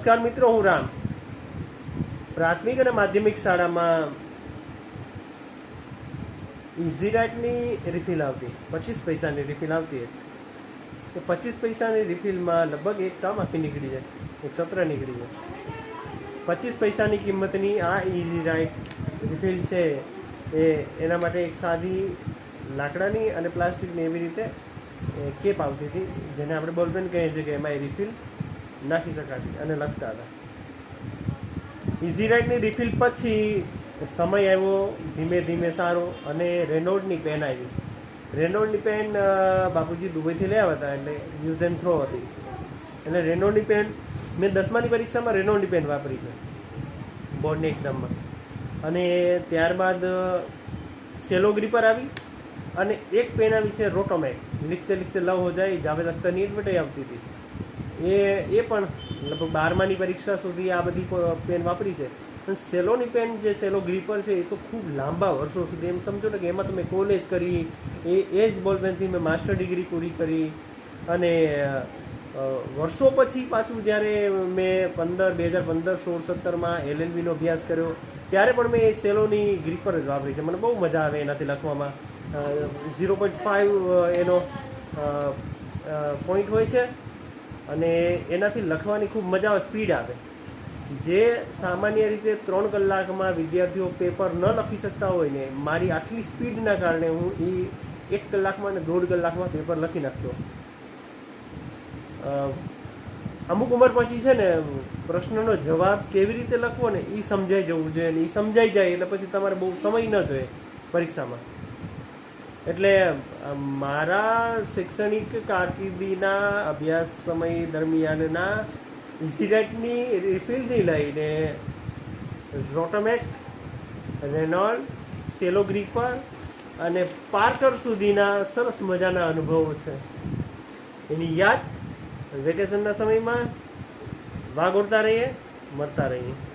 નમસ્કાર મિત્રો, હું રામ. પ્રાથમિક અને માધ્યમિક શાળામાં ઇઝી રાઇટની રિફિલ આવતી, પચીસ પૈસાની રિફિલ આવતી. એ પચીસ પૈસાની રિફિલમાં લગભગ એક ટર્મ આખી નીકળી જાય, એક સત્ર નીકળી જાય. પચીસ પૈસાની કિંમતની આ ઇઝી રાઇટ રિફિલ છે એ એના માટે એક સાદી લાકડાની અને પ્લાસ્ટિકની એવી રીતે કેપ આવતી હતી, જેને આપણે બોલપેન કહીએ છીએ કે એમાં એ રિફિલ નાખી શકાતી અને લખતા હતા. ઇઝી રાઇડની રિફિલ પછી સમય આવ્યો ધીમે ધીમે સારો અને રેનોલ્ડની પેન આવી. રેનોલ્ડની પેન બાપુજી દુબઈથી લઈ આવ્યા હતા એટલે યુઝ એન્ડ થ્રો હતી. એટલે રેનોલ્ડની પેન મેં દસમાની પરીક્ષામાં રેનોલ્ડની પેન વાપરી છે, બોર્ડની એક્ઝામમાં અને ત્યારબાદ સેલો ગ્રીપર આવી અને એક પેન આવી છે રોટોમેક લીખતે લીખતે લવ હો જાય, જાવેદ અખ્તરની એડવર્ટાઈ આવતી હતી. એ એ પણ લગભગ બારમાની પરીક્ષા સુધી આ બધી પેન વાપરી છે. પણ સેલોની પેન જે સેલો ગ્રીપર છે, એ તો ખૂબ લાંબા વર્ષો સુધી, એમ સમજો ને કે એમાં તો મેં કોલેજ કરી, એ એ જ બોલ પેનથી મેં માસ્ટર ડિગ્રી પૂરી કરી અને વર્ષો પછી પાછું જ્યારે મેં પંદર, બે હજાર પંદર, સોળ, સત્તરમાં એલએલબીનો અભ્યાસ કર્યો, ત્યારે પણ મેં એ સેલોની ગ્રીપર જ વાપરી છે. મને બહુ મજા આવે એનાથી લખવામાં. ઝીરો પોઈન્ટ ફાઇવ એનો પોઈન્ટ હોય છે. અને એનાથી લખવાની ખૂબ મજા આવે, સ્પીડ આવે. જે સામાન્ય રીતે ત્રણ કલાકમાં વિદ્યાર્થીઓ પેપર ન લખી શકતા હોય ને, મારી આટલી સ્પીડના કારણે હું એ એક કલાકમાં અને દોઢ કલાકમાં પેપર લખી નાખતો. અમુક ઉંમર પછી છે ને, પ્રશ્નનો જવાબ કેવી રીતે લખવો ને એ સમજાઈ જવું જોઈએ ને એ સમજાઈ જાય એટલે પછી તમારે બહુ સમય ન જોઈએ પરીક્ષામાં. એટલે મારા શૈક્ષણિક કારકિર્દીના અભ્યાસ સમય દરમિયાનના ઇન્સિડન્ટની રિફિલથી લઈને રોટોમેક, રેનોલ્ડ, સેલો ગ્રીપર અને પાર્કર સુધીના સરસ મજાના અનુભવો છે. એની યાદ વેકેશનના સમયમાં વાગોળતા રહીએ, મળતા રહીએ.